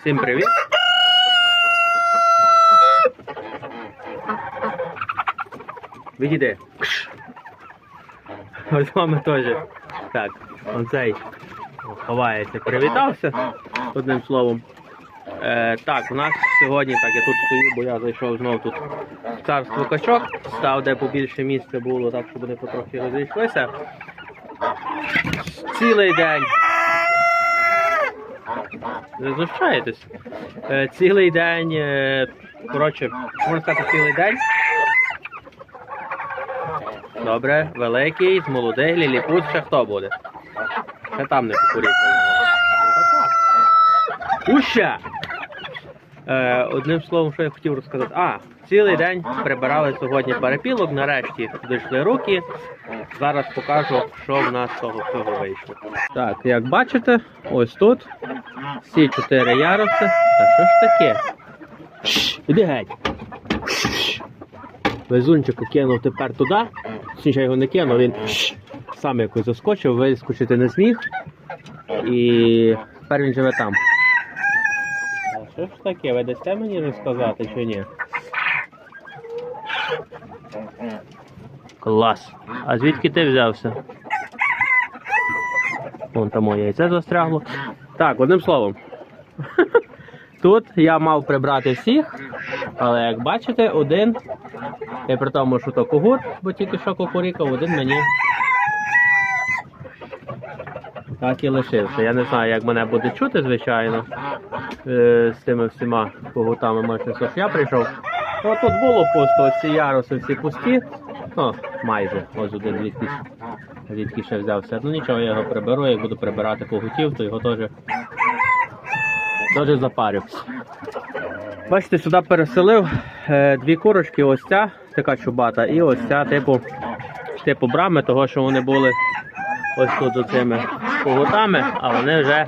Всім привіт! Відійди. Ось вами теж. Так, оцей ховається, привітався одним словом. Е, так, у нас сьогодні, так, я тут стою, бо я зайшов знову тут в царство качок, став, де побільше місця було, так, щоб вони потрохи розійшлися. Цілий день. Знущаєтесь? Е, цілий день, е, коротше, можна сказати, цілий день. Добре, великий, з молодих, ліліпут, ще хто буде? Ще там не покуріть. Уща! Е, одним словом, що я хотів розказати. А, цілий день прибирали сьогодні перепілок, нарешті дійшли руки. Зараз покажу, що в нас того всього вийшло. Так, як бачите, ось тут всі чотири яруси. Та що ж таке? Іди геть. Шш. Везунчику кинув тепер туди. Точніше, його не кинув, він сам якось заскочив, вискочити не зміг. І тепер він живе там. А що ж таке? Ви дасте мені розказати чи ні? Клас. А звідки ти взявся? Вон там моє яйце застрягло. Так, одним словом. Тут я мав прибрати всіх, але як бачите, один, і при тому, що то когут, бо тільки що кукурікав, один мені так і лишився. Я не знаю, як мене буде чути, звичайно, е, з тими всіма когутами, що я прийшов. Ну, тут було пусто, ці яруси всі пусті. Ну, майже, ось один звідки, звідки ще взявся. Ну нічого, я його приберу, як буду прибирати когутів, то його теж, теж запарю. Бачите, сюди переселив е, дві курочки, ось ця така чубата, і ось ця типу, типу брами, того що вони були ось тут оцими когутами, а вони вже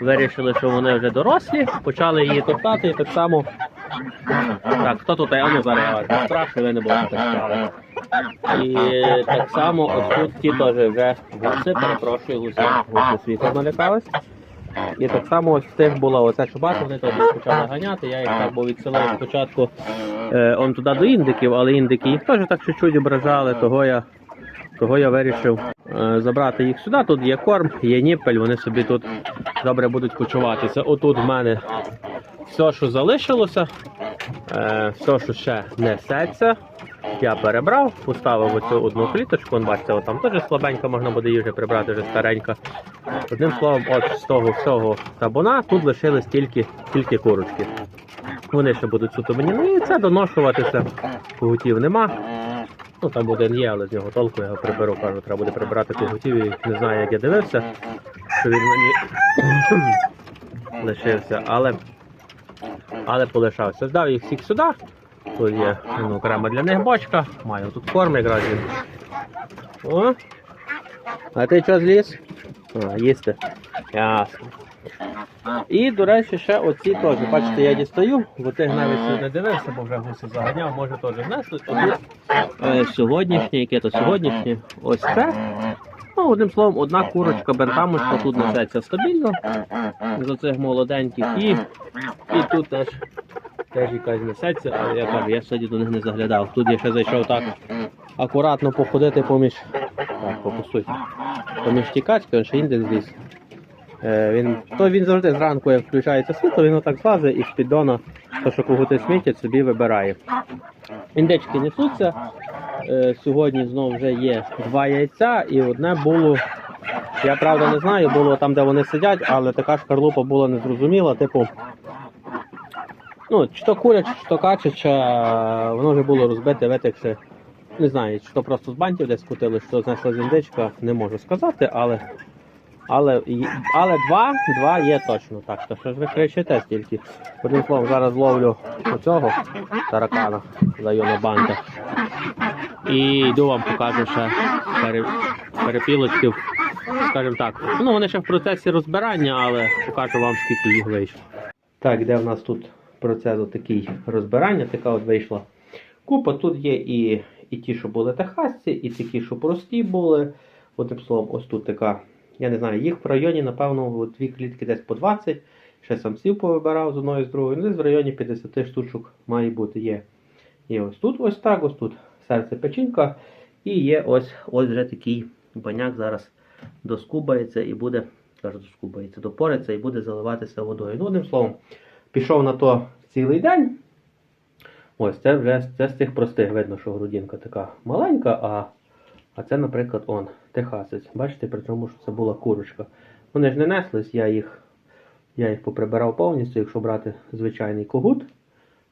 вирішили, що вони вже дорослі, почали її топтати і так само. Так, хто тут? Я ну зараз я вас страшно, ви не стояли. І так само ось тут ті теж вже гуси, перепрошую, гуси, гуси світло налякались. І так само ось в тих була оця чубата, вони тоді почали ганяти. Я їх так був відсилав спочатку е, он туди до індиків, але індики їх теж так чуть-чуть ображали, того я, того я вирішив е, забрати їх сюди. Тут є корм, є ніпель, вони собі тут добре будуть почуватися. Отут в мене все, що залишилося, е, все, що ще несеться. Я перебрав, поставив оцю одну кліточку, вон бачите, там теж слабенько можна буде вже прибрати, вже старенька. Одним словом, от з того всього табуна тут лишились тільки, тільки курочки. Вони ще будуть суто мені. Ну і це доношуватися. Когутів нема. Ну там один є, але з нього толку я його приберу. Кажу, треба буде прибирати когутів і не знаю, як я дивився, що він мені лишився, але, але полишався. Здав їх всіх сюди. Тут є ну, окрема для них бочка. Маю тут корм якраз він. О! А ти що зліз? А, їсти. Ясно. І, до речі, ще оці теж. Бачите, я дістаю, бо тих навіть не дивився, бо вже гуси заганяв, може теж внесли. Е, сьогоднішнє, яке то сьогоднішнє, ось це. Ну, одним словом, одна курочка бентамочка тут несеться стабільно з оцих молоденьких і, і тут теж, теж якась несеться, але я кажу, я сьогодні до них не заглядав. Тут я ще зайшов так акуратно походити поміж. Так, попустуйте. Поміж тікачки, ще індекс зліз. Е, він, то він завжди зранку, як включається світло, він отак злазить і з піддона, то що когути смітять, собі вибирає. Індички несуться. Е, сьогодні знову вже є два яйця і одне було. Я правда не знаю, було там, де вони сидять, але така шкарлупа була незрозуміла, типу. Ну, чи то куряче, чи то качаче, воно вже було розбите, витекше. Не знаю, чи то просто з бантів десь кутили, чи то знесли з індичка, не можу сказати, але. Але, але два, два є точно. Так, то що ж ви кричите стільки. Одним словом, зараз ловлю оцього таракана, даю на банках. І йду вам покажу ще перепілочків, скажімо так. Ну, вони ще в процесі розбирання, але покажу вам, скільки їх вийшло. Так, де в нас тут процес такий розбирання, така от вийшла купа. Тут є і, і ті, що були техасці, і такі, що прості були. Одним словом, ось тут така, я не знаю, їх в районі, напевно, дві клітки десь по 20. ще самців повибирав з одної з другої. Ну, десь в районі 50 штучок має бути. Є. Є ось тут ось так, ось тут серце печінка. І є ось ось вже такий баняк зараз доскубається і буде, кажу, доскубається, допориться і буде заливатися водою. Ну, одним словом, пішов на то цілий день. Ось це вже це з цих простих. Видно, що грудинка така маленька, а, а це, наприклад, он, техасець. Бачите, при тому, що це була курочка. Вони ж не неслись, я їх, я їх поприбирав повністю, якщо брати звичайний когут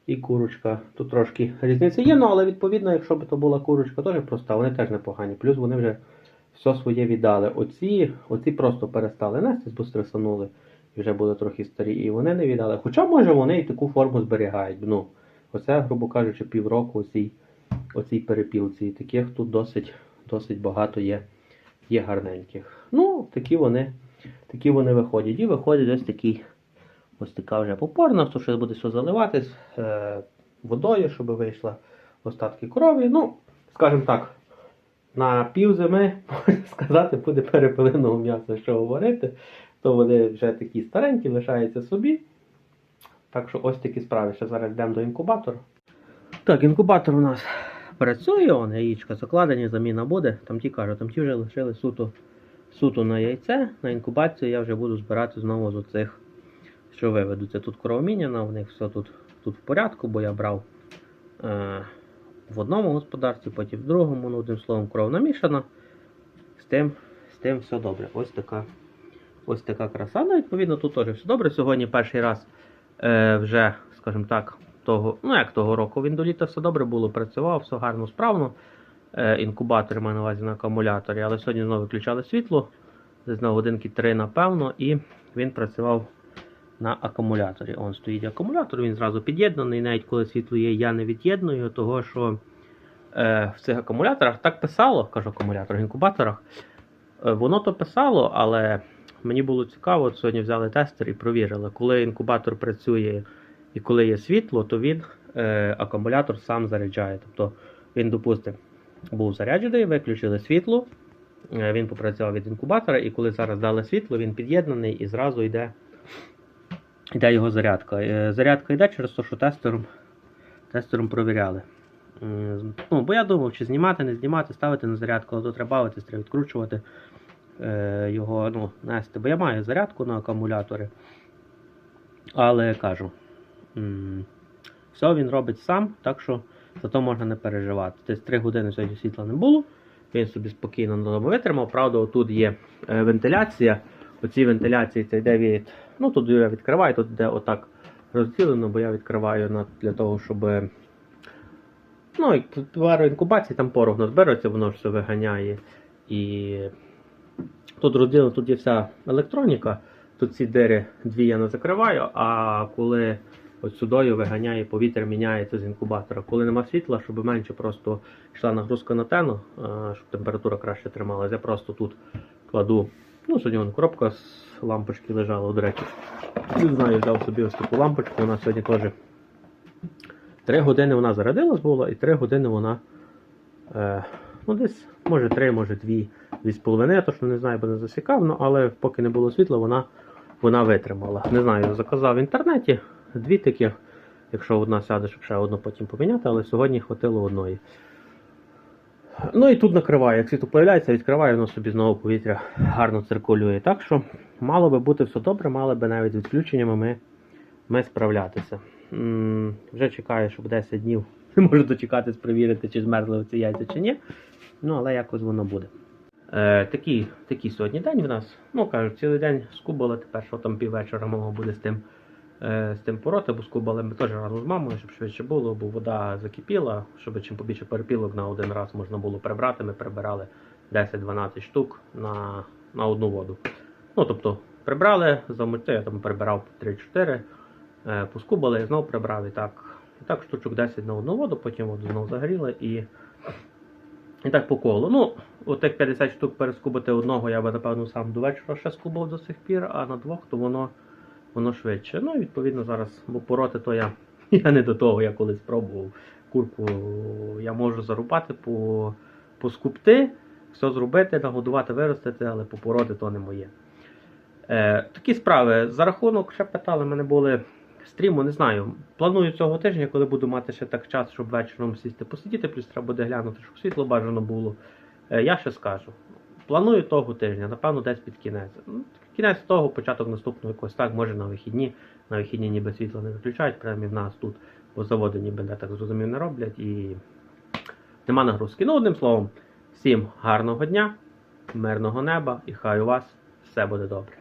і курочка. Тут трошки різниця є, ну, але відповідно, якщо б то була курочка, теж проста, вони теж непогані. Плюс вони вже все своє віддали. Оці, оці просто перестали нестись, бо стресанули вже були трохи старі, і вони не віддали. Хоча, може, вони і таку форму зберігають. Ну, оце, грубо кажучи, півроку оцій, оцій перепілці. І таких тут досить, досить багато є, є гарненьких. Ну, такі вони, такі вони виходять. І виходить ось такий, ось така вже попорна, то що буде все заливатись е, водою, щоб вийшла остатки крові. Ну, скажімо так, на пів зими, можна сказати, буде перепиленого м'яса, що говорити, то вони вже такі старенькі, лишаються собі. Так що ось такі справи. Ще зараз йдемо до інкубатора. Так, інкубатор у нас працює, он, яєчка закладені, заміна буде. Там ті кажуть, там ті вже лишили суто, суто на яйце. На інкубацію я вже буду збирати знову з оцих, що виведуться. Тут кровоміняна, в них все тут, тут в порядку, бо я брав е, в одному господарстві, потім в другому, ну, одним словом, кров намішана. З тим, з тим все добре. Ось така, ось така краса. Ну, відповідно, тут теж все добре. Сьогодні перший раз е, вже, скажімо так, того, ну як того року він до літа все добре було, працював, все гарно, справно. Е, інкубатор маю на увазі на акумуляторі, але сьогодні знову виключали світло, десь на годинки 3, напевно, і він працював на акумуляторі. Он стоїть акумулятор, він зразу під'єднаний, навіть коли світло є, я не від'єдную, того що е, в цих акумуляторах так писало, кажу акумуляторах, інкубаторах, е, воно то писало, але мені було цікаво, от сьогодні взяли тестер і провірили, коли інкубатор працює і коли є світло, то він е, акумулятор сам заряджає. Тобто він, допустимо, був заряджений, виключили світло, е, він попрацював від інкубатора, і коли зараз дали світло, він під'єднаний і зразу йде, йде його зарядка. Е, зарядка йде через те, що тестером, тестером провіряли. Ну, бо я думав, чи знімати, не знімати, ставити на зарядку, але треба бавитись, треба відкручувати е, його, ну, нести. Бо я маю зарядку на акумулятори. Але кажу, все він робить сам, так що за то можна не переживати. Десь 3 години сьогодні світла не було. Він собі спокійно на дому витримав. Правда, отут є е, вентиляція. Оці вентиляції це йде від. Ну тут я відкриваю, тут йде отак розділено, бо я відкриваю на, для того, щоб. Ну, як вару інкубації, там порог назбереться, воно все виганяє. І тут розділено, тут є вся електроніка. Тут ці дири дві я не закриваю, а коли от сюдою виганяє повітря, міняється з інкубатора. Коли нема світла, щоб менше просто йшла нагрузка на тену, щоб температура краще трималася, я просто тут кладу. Ну, сьогодні вон коробка з лампочки лежала, до речі. Не знаю, взяв собі ось таку лампочку, вона сьогодні теж. Три години вона зарядилась була, і три години вона. Е, ну, десь, може, три, може, дві, дві з половиною, я точно не знаю, бо не засікав, ну, але поки не було світла, вона, вона витримала. Не знаю, заказав в інтернеті дві таких, якщо одна сяде, щоб ще одну потім поміняти, але сьогодні хватило одної. Ну і тут накриваю, як світло появляється, відкриваю, воно собі знову повітря гарно циркулює. Так що мало би бути все добре, мали би навіть з відключеннями ми, ми справлятися. М, Вже чекаю, щоб 10 днів не можу дочекатись перевірити, чи змерзли ці яйця, чи ні. Ну, але якось воно буде. Е, такий, такий сьогодні день в нас. Ну, кажуть, цілий день скубали, тепер що там піввечора мого буде з тим, е, з тим пороти, бо скубали ми теж разом з мамою, щоб швидше було, бо вода закипіла, щоб чим побільше перепілок на один раз можна було прибрати. Ми прибирали 10-12 штук на, на одну воду. Ну, тобто, прибрали, замити, я там прибирав 3-4, е, поскубали, знову прибрав і так. І так штучок 10 на одну воду, потім воду знову загоріли і. І так по колу. Ну, от як 50 штук перескубати одного, я би напевно сам до вечора ще скубав до сих пір, а на двох то воно, воно швидше. Ну і відповідно зараз, бо пороти то я, я не до того, я колись пробував. Курку я можу зарубати, по, поскупти, все зробити, нагодувати, виростити, але попороти то не моє. Е, такі справи. За рахунок, ще питали, мене були стріму, не знаю. Планую цього тижня, коли буду мати ще так час, щоб вечором сісти посидіти, плюс треба буде глянути, щоб світло бажано було. Е, я ще скажу. Планую того тижня, напевно, десь під кінець. Ну, Кінець того, початок наступного якось так, може на вихідні. На вихідні ніби світло не виключають, принаймні в нас тут, бо заводи ніби я так зрозумів не роблять і нема нагрузки. Ну, одним словом, всім гарного дня, мирного неба і хай у вас все буде добре.